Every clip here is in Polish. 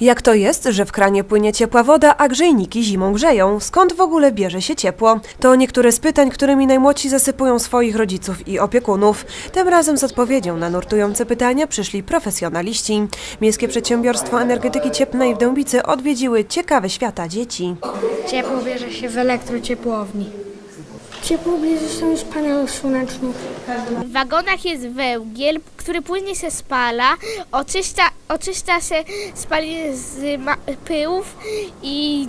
Jak to jest, że w kranie płynie ciepła woda, a grzejniki zimą grzeją? Skąd w ogóle bierze się ciepło? To niektóre z pytań, którymi najmłodsi zasypują swoich rodziców i opiekunów. Tym razem z odpowiedzią na nurtujące pytania przyszli profesjonaliści. Miejskie Przedsiębiorstwo Energetyki Cieplnej w Dębicy odwiedziły ciekawe świata dzieci. Ciepło bierze się w elektrociepłowni. Ciepło bierze się z panelów słonecznych. W wagonach jest węgiel, który później się spala, oczyszcza, oczyszcza się spaliny z ma- pyłów i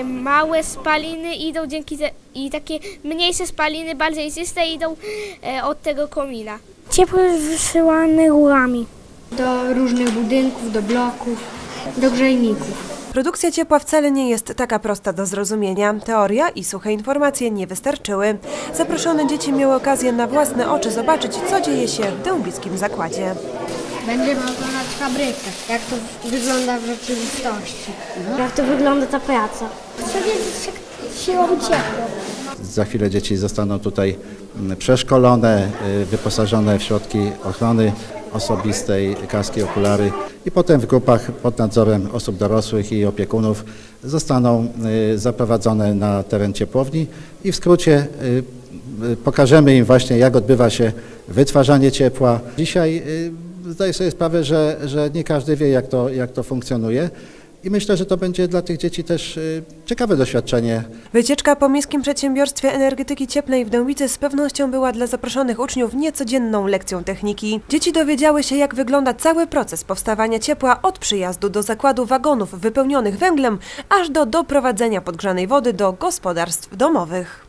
y, małe spaliny idą dzięki te, i takie mniejsze spaliny, bardziej czyste idą e, od tego komina. Ciepło jest wysyłane rurami. Do różnych budynków, do bloków, do grzejników. Produkcja ciepła wcale nie jest taka prosta do zrozumienia. Teoria i suche informacje nie wystarczyły. Zaproszone dzieci miały okazję na własne oczy zobaczyć, co dzieje się w dębickim zakładzie. Będziemy oglądać fabrykę, jak to wygląda w rzeczywistości. Jak to wygląda ta praca? Chcę wiedzieć, jak się robi ciepło. Za chwilę dzieci zostaną tutaj mm, przeszkolone, y, wyposażone w środki ochrony osobistej, kaski, okulary i potem w grupach pod nadzorem osób dorosłych i opiekunów zostaną y, zaprowadzone na teren ciepłowni i w skrócie y, y, pokażemy im właśnie jak odbywa się wytwarzanie ciepła. Dzisiaj zdaję sobie sprawę, że, że nie każdy wie jak to, jak to funkcjonuje i myślę, że to będzie dla tych dzieci też y, ciekawe doświadczenie. Wycieczka po Miejskim Przedsiębiorstwie Energetyki Cieplnej w Dębicy z pewnością była dla zaproszonych uczniów niecodzienną lekcją techniki. Dzieci dowiedziały się, jak wygląda cały proces powstawania ciepła od przyjazdu do zakładu wagonów wypełnionych węglem, aż do doprowadzenia podgrzanej wody do gospodarstw domowych.